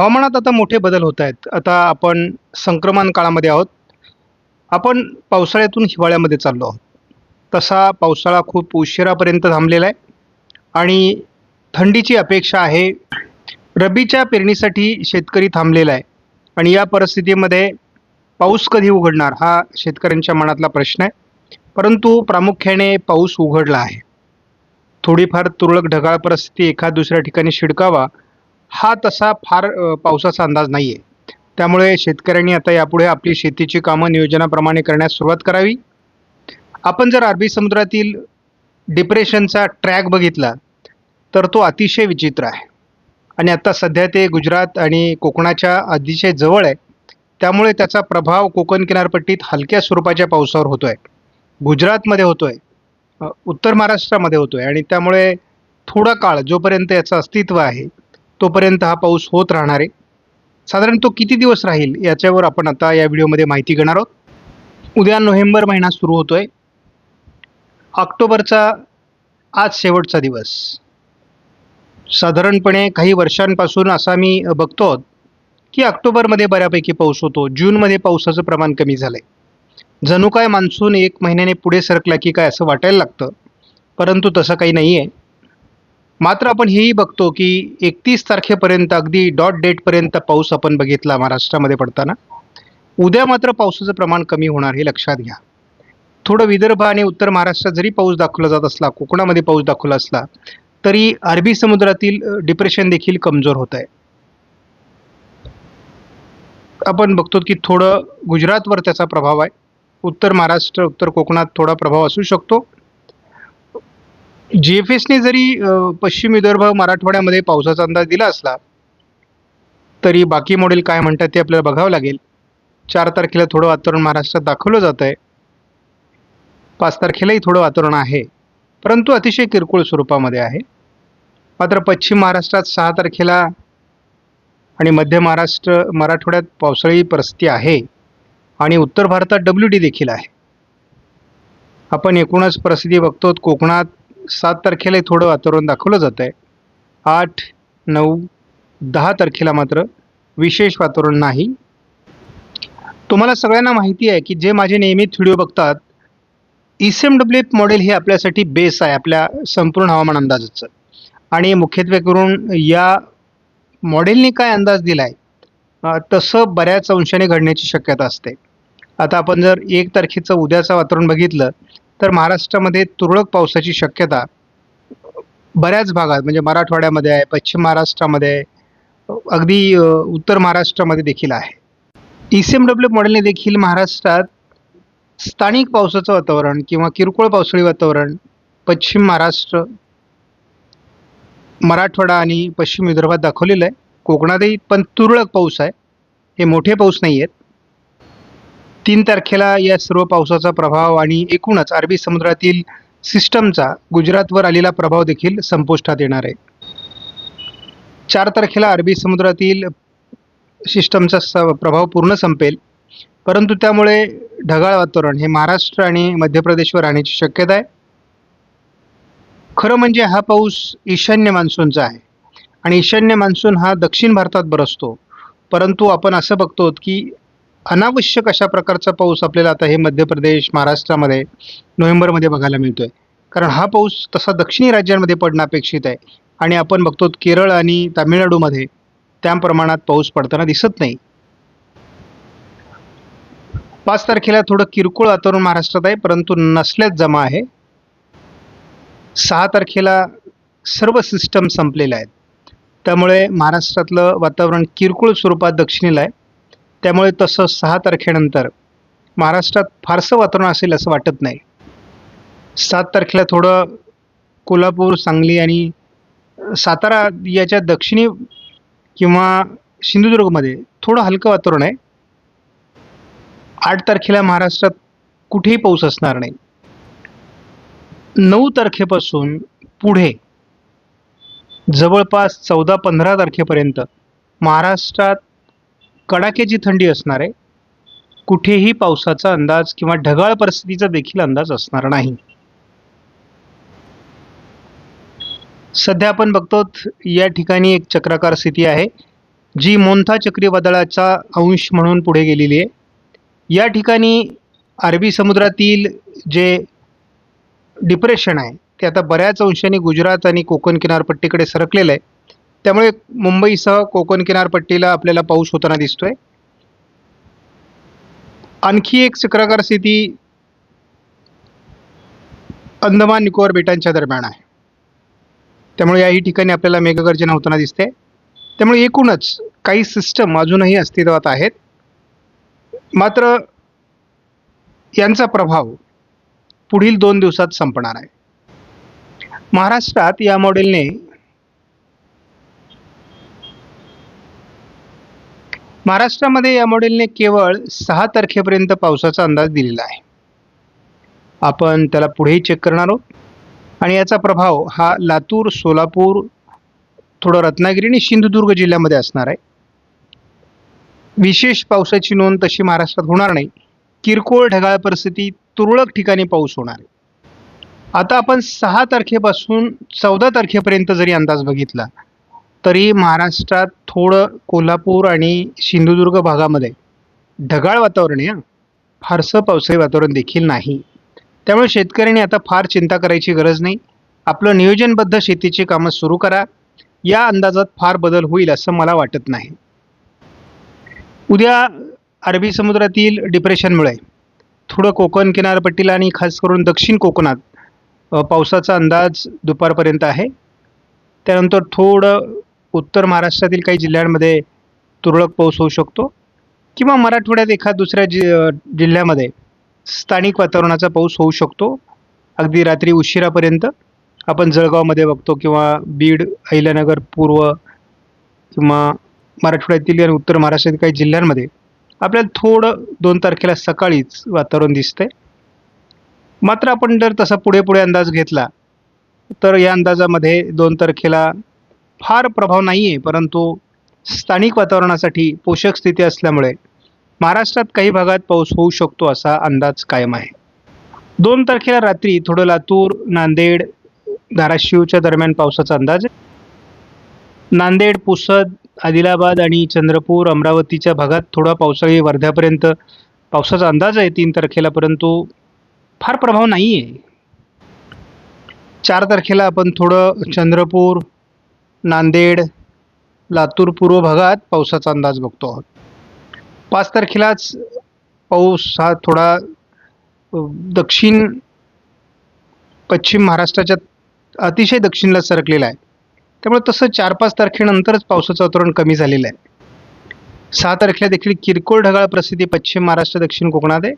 हवामानात आता मोठे बदल होत आहेत. आता आपण संक्रमण काळामध्ये आहोत. आपण पावसाळ्यातून हिवाळ्यामध्ये चाललो आहोत. तसा पावसाळा खूप उशिरापर्यंत थांबलेला आहे. आणि थंडीची अपेक्षा आहे. रब्बीच्या पेरणीसाठी शेतकरी थांबलेला आहे. आणि या परिस्थितीमध्ये पाऊस कधी उघडणार हा शेतकऱ्यांच्या मनातला प्रश्न आहे. परंतु प्रामुख्याने पाऊस उघडला आहे. थोडीफार तुरळक ढगाळ परिस्थिती एखाद दुसऱ्या ठिकाणी शिडकावा हा तसा फार पावसाचा अंदाज नाही आहे त्यामुळे शेतकऱ्यांनी आता यापुढे आपली शेतीची कामं नियोजनाप्रमाणे करण्यास सुरुवात करावी. आपण जर अरबी समुद्रातील डिप्रेशनचा ट्रॅक बघितला तर तो अतिशय विचित्र आहे. आणि आता सध्या ते गुजरात आणि कोकणाच्या अतिशय जवळ आहे. त्यामुळे त्याचा प्रभाव कोकण किनारपट्टीत हलक्या स्वरूपाच्या पावसावर होतो आहे गुजरातमध्ये होतो आहे उत्तर महाराष्ट्रामध्ये होतो आहे आणि त्यामुळे थोडा काळ जोपर्यंत याचं अस्तित्व आहे तोपर्यंत हा पाऊस होत राहणार आहे. साधारण तो किती दिवस राहील याच्यावर आपण आता या व्हिडिओमध्ये माहिती घेणार आहोत. उद्या नोव्हेंबर महिना सुरू होतोय. ऑक्टोबरचा आज शेवटचा दिवस. साधारणपणे काही वर्षांपासून असा मी बघतो आहोत की ऑक्टोबरमध्ये बऱ्यापैकी पाऊस होतो. जूनमध्ये पावसाचं प्रमाण कमी झालं आहे जणू काय मान्सून एक महिन्याने पुढे सरकला की काय असं वाटायला लागतं. परंतु तसं काही नाही आहे मात्र आपण हेही बघतो की एकतीस तारखेपर्यंत अगदी डॉट डेटपर्यंत पाऊस आपण बघितला महाराष्ट्रामध्ये पडताना. उद्या मात्र पावसाचं प्रमाण कमी होणार हे लक्षात घ्या. थोडं विदर्भ आणि उत्तर महाराष्ट्रात जरी पाऊस दाखवला जात असला कोकणामध्ये पाऊस दाखवला असला तरी अरबी समुद्रातील डिप्रेशन देखील कमजोर होत आहे आपण बघतो की थोडं गुजरातवर त्याचा प्रभाव आहे. उत्तर महाराष्ट्र उत्तर कोकणात थोडा प्रभाव असू शकतो. जी एफ एसने जरी पश्चिम विदर्भ मराठवाड्यामध्ये पावसाचा अंदाज दिला असला तरी बाकी मॉडेल काय म्हणतात ते आपल्याला बघावं लागेल. चार तारखेला थोडं वातावरण महाराष्ट्रात दाखवलं जात आहे पाच तारखेलाही थोडं वातावरण आहे. परंतु अतिशय किरकोळ स्वरूपामध्ये आहे. मात्र पश्चिम महाराष्ट्रात सहा तारखेला आणि मध्य महाराष्ट्र मराठवाड्यात पावसाळी परिस्थिती आहे. आणि उत्तर भारतात डब्ल्यू डी देखील आहे. आपण एकूणच परिस्थिती बघतो कोकणात सात तारखेला थोडं वातावरण दाखवलं जातं आहे आठ नऊ दहा तारखेला मात्र विशेष वातावरण नाही. तुम्हाला सगळ्यांना माहिती आहे की जे माझे नियमित व्हिडिओ बघतात S M W F model हे आपल्यासाठी बेस आहे आपल्या संपूर्ण हवामान अंदाजाचं. आणि मुख्यत्वे करून या मॉडेलने काय अंदाज दिला आहे तसं बऱ्याच अंशाने घडण्याची शक्यता असते. आता आपण जर एक तारखेचं उद्याचं वातावरण बघितलं तर महाराष्ट्रामध्ये तुरळक पावसाची शक्यता बऱ्याच भागात म्हणजे मराठवाड्यामध्ये आहे पश्चिम महाराष्ट्रामध्ये आहे अगदी उत्तर महाराष्ट्रामध्ये देखील आहे. ई सी एम डब्ल्यू मॉडेलने देखील महाराष्ट्रात स्थानिक पावसाचं वातावरण किंवा किरकोळ पावसाळी वातावरण पश्चिम महाराष्ट्र मराठवाडा आणि पश्चिम विदर्भात दाखवलेलं आहे. कोकणातही पण तुरळक पाऊस आहे. हे मोठे पाऊस नाही आहेत तीन तारखेला या सर्व पावसाचा प्रभाव आणि एकूणच अरबी समुद्रातील सिस्टमचा गुजरातवर आलेला प्रभाव देखील संपुष्टात येणार आहे. चार तारखेला अरबी समुद्रातील सिस्टमचा स प्रभाव पूर्ण संपेल. परंतु त्यामुळे ढगाळ वातावरण हे महाराष्ट्र आणि मध्य प्रदेशवर राहण्याची शक्यता आहे. खरं म्हणजे हा पाऊस ईशान्य मान्सूनचा आहे. आणि ईशान्य मान्सून हा दक्षिण भारतात बरसतो. परंतु आपण असं बघतो की अनावश्यक अशा प्रकारचा पाऊस आपल्याला आता हे मध्य प्रदेश महाराष्ट्रामध्ये नोव्हेंबरमध्ये बघायला मिळतो आहे कारण हा पाऊस तसा दक्षिणी राज्यांमध्ये पडणं अपेक्षित आहे. आणि आपण बघतो केरळ आणि तामिळनाडूमध्ये त्या प्रमाणात पाऊस पडताना दिसत नाही. पाच तारखेला थोडं किरकोळ वातावरण महाराष्ट्रात आहे परंतु नसल्याच जमा आहे. सहा तारखेला सर्व सिस्टम संपलेल्या आहेत. त्यामुळे महाराष्ट्रातलं वातावरण किरकोळ स्वरूपात दक्षिणेला आहे. त्यामुळे तसं सहा तारखेनंतर महाराष्ट्रात फारसं वातावरण असेल असं वाटत नाही. सात तारखेला थोडं कोल्हापूर सांगली आणि सातारा याच्या दक्षिणी किंवा सिंधुदुर्गमध्ये थोडं हलकं वातावरण आहे. आठ तारखेला महाराष्ट्रात कुठेही पाऊस असणार नाही. नऊ तारखेपासून पुढे जवळपास चौदा पंधरा तारखेपर्यंत महाराष्ट्रात कडाक्याची थंडी असणार आहे. कुठेही पावसाचा अंदाज किंवा ढगाळ परिस्थितीचा देखील अंदाज असणार नाही. सध्या आपण बघतो या ठिकाणी एक चक्राकार स्थिती आहे जी मोंथा चक्रीवादळाचा अंश म्हणून पुढे गेलेली आहे. या ठिकाणी अरबी समुद्रातील जे डिप्रेशन आहे ते आता बऱ्याच अंशाने गुजरात आणि कोकण किनारपट्टीकडे सरकलेलं आहे. त्यामुळे मुंबईसह कोकण किनारपट्टीला आपल्याला पाऊस होताना दिसतोय. आणखी एक चक्राकार स्थिती अंदमान निकोबार बेटांच्या दरम्यान आहे. त्यामुळे याही ठिकाणी आपल्याला मेघगर्जना होताना दिसते. त्यामुळे एकूणच काही सिस्टम अजूनही अस्तित्वात आहेत. मात्र यांचा प्रभाव पुढील दोन दिवसात संपणार आहे. महाराष्ट्रात या मॉडेलने महाराष्ट्रामध्ये या मॉडेलने केवळ सहा तारखेपर्यंत पावसाचा अंदाज दिलेला आहे. आपण त्याला पुढेही चेक करणार आहोत. आणि याचा प्रभाव हा लातूर सोलापूर थोडं रत्नागिरी आणि सिंधुदुर्ग जिल्ह्यामध्ये असणार आहे. विशेष पावसाची नोंद तशी महाराष्ट्रात होणार नाही. किरकोळ ढगाळ परिस्थिती तुरळक ठिकाणी पाऊस होणार आहे. आता आपण सहा तारखेपासून चौदा तारखेपर्यंत जरी अंदाज बघितला तरी महाराष्ट्रात थोडं कोल्हापूर आणि सिंधुदुर्ग भागामध्ये ढगाळ वातावरण आहे फारसं पावसाळी वातावरण देखील नाही. त्यामुळे शेतकऱ्यांनी आता फार चिंता करायची गरज नाही. आपलं नियोजनबद्ध शेतीची कामं सुरू करा. या अंदाजात फार बदल होईल असं मला वाटत नाही. उद्या अरबी समुद्रातील डिप्रेशनमुळे थोडं कोकण किनारपट्टीला आणि खास करून दक्षिण कोकणात पावसाचा अंदाज दुपारपर्यंत आहे. त्यानंतर थोडं उत्तर महाराष्ट्रातील काही जिल्ह्यांमध्ये तुरळक पाऊस होऊ शकतो किंवा मराठवाड्यात एखाद दुसऱ्या जि जिल्ह्यामध्ये स्थानिक वातावरणाचा पाऊस होऊ शकतो. अगदी रात्री उशिरापर्यंत आपण जळगावमध्ये बघतो किंवा बीड अहिल्यानगर पूर्व किंवा मराठवाड्यातील आणि उत्तर महाराष्ट्रातील काही जिल्ह्यांमध्ये आपल्याला थोडं दोन तारखेला सकाळीच वातावरण दिसतंय. मात्र आपण जर तसा पुढे पुढे अंदाज घेतला तर या अंदाजामध्ये दोन तारखेला फार प्रभाव नाही आहे परंतु स्थानिक वातावरणासाठी पोषक स्थिती असल्यामुळे महाराष्ट्रात काही भागात पाऊस होऊ शकतो असा अंदाज कायम आहे. दोन तारखेला रात्री थोडं लातूर नांदेड धाराशिवच्या दरम्यान पावसाचा अंदाज नांदेड पुसद आदिलाबाद आणि चंद्रपूर अमरावतीच्या भागात थोडा पावसाळी वर्ध्यापर्यंत पावसाचा अंदाज आहे तीन तारखेला परंतु फार प्रभाव नाही आहे चार तारखेला आपण थोडं चंद्रपूर नांदेड लातूर पूर्व भागात पावसाचा अंदाज बघतो आहोत. पाच तारखेलाच पाऊस हा थोडा दक्षिण पश्चिम महाराष्ट्राच्या अतिशय दक्षिणला सरकलेला आहे. त्यामुळे तसं चार पाच तारखेनंतरच पावसाचं वातावरण कमी झालेलं आहे. सहा तारखेला देखील किरकोळ ढगाळ प्रसिद्धी पश्चिम महाराष्ट्र दक्षिण कोकणात आहे.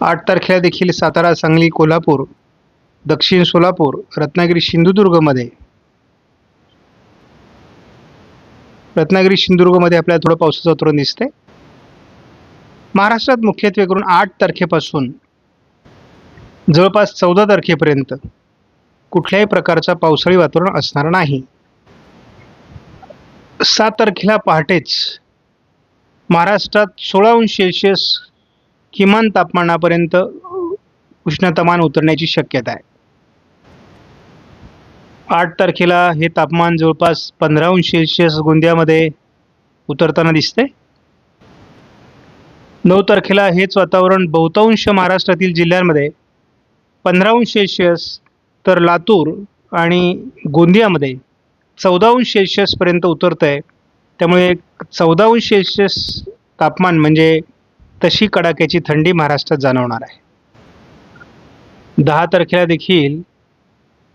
आठ तारखेला देखील सातारा सांगली कोल्हापूर दक्षिण सोलापूर रत्नागिरी सिंधुदुर्गमध्ये रत्नागिरी सिंधुदुर्गमध्ये आपल्याला थोडं पावसाचं वातावरण दिसते महाराष्ट्रात मुख्यत्वे करून आठ तारखेपासून जवळपास चौदा तारखेपर्यंत कुठल्याही प्रकारचा पावसाळी वातावरण असणार नाही. सात तारखेला पहाटेच महाराष्ट्रात सोळा अंश सेल्सिअस किमान तापमानापर्यंत उष्णतामान उतरण्याची शक्यता आहे. आठ तारखेला हे तापमान जवळपास पंधरा अंश सेल्सिअस गोंदियामध्ये उतरताना दिसते नऊ तारखेला हेच वातावरण बहुतांश महाराष्ट्रातील जिल्ह्यांमध्ये पंधरा अंश सेल्सिअस तर लातूर आणि गोंदियामध्ये चौदा अंश सेल्सिअसपर्यंत उतरतं आहे त्यामुळे चौदा अंश सेल्सिअस तापमान म्हणजे तशी कडाक्याची थंडी महाराष्ट्रात जाणवणार आहे. दहा तारखेला देखील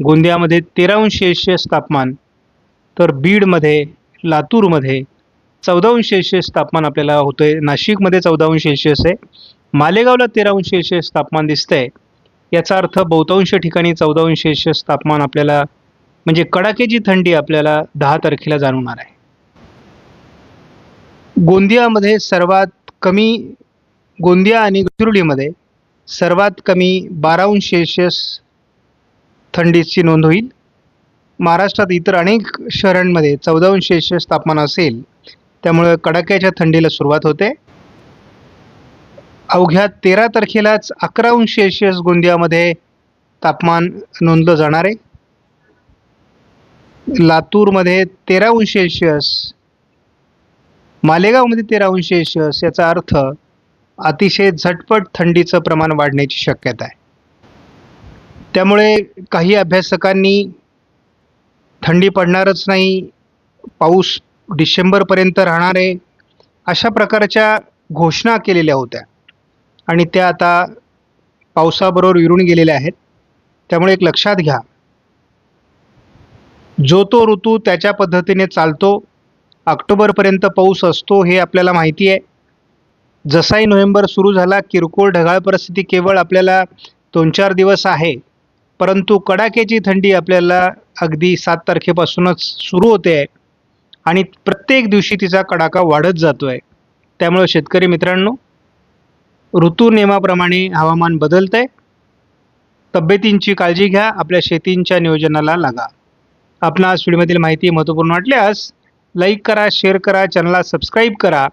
गोंदियामध्ये तेरा अंश तापमान तर बीडमध्ये लातूरमध्ये चौदा अंश तापमान आपल्याला होतं आहे नाशिकमध्ये चौदा अंश सेल्सिअस आहे. मालेगावला तेरा अंश तापमान दिसतं आहे याचा अर्थ बहुतांश ठिकाणी चौदा अंश तापमान आपल्याला म्हणजे कडाक्याची थंडी आपल्याला दहा तारखेला जाणवणार आहे. गोंदियामध्ये सर्वात कमी गोंदिया आणि गडचिरोलीमध्ये सर्वात कमी बारा अंश थंडीची नोंद होईल. महाराष्ट्रात इतर अनेक शहरांमध्ये चौदा अंश तापमान असेल. त्यामुळे कडाक्याच्या थंडीला सुरुवात होते. अवघ्या तेरा तारखेलाच अकरा अंश सेल्शियस गोंदियामध्ये तापमान नोंदलं जाणार आहे. लातूरमध्ये तेरा अंश सेल्शियस मालेगावमध्ये तेरा अंश सेल्शियस याचा अर्थ अतिशय झटपट थंडीचं प्रमाण वाढण्याची शक्यता आहे. त्यामुळे काही अभ्यासकांनी थंडी पडणारच नाही पाऊस डिसेंबरपर्यंत राहणार आहे अशा प्रकारच्या घोषणा केलेल्या होत्या. आणि त्या आता पावसाबरोबर विरून गेलेल्या आहेत. त्यामुळे एक लक्षात घ्या. जो तो ऋतू त्याच्या पद्धतीने चालतो ऑक्टोबरपर्यंत पाऊस असतो हे आपल्याला माहिती आहे. जसाही नोव्हेंबर सुरू झाला किरकोळ ढगाळ परिस्थिती केवळ आपल्याला दोन चार दिवस आहे. परंतु कडाक्याची थंडी आपल्याला अगदी सात तारखेपासूनच सुरू होते आहे. आणि प्रत्येक दिवशी तिचा कडाका वाढत जातो आहे त्यामुळे शेतकरी मित्रांनो ऋतू नियमाप्रमाणे हवामान बदलतं आहे तब्येतींची काळजी घ्या आपल्या शेतींच्या नियोजनाला लागा. आपणास व्हिडिओमधील माहिती महत्त्वपूर्ण वाटल्यास लाईक करा शेअर करा चॅनलला सबस्क्राईब करा.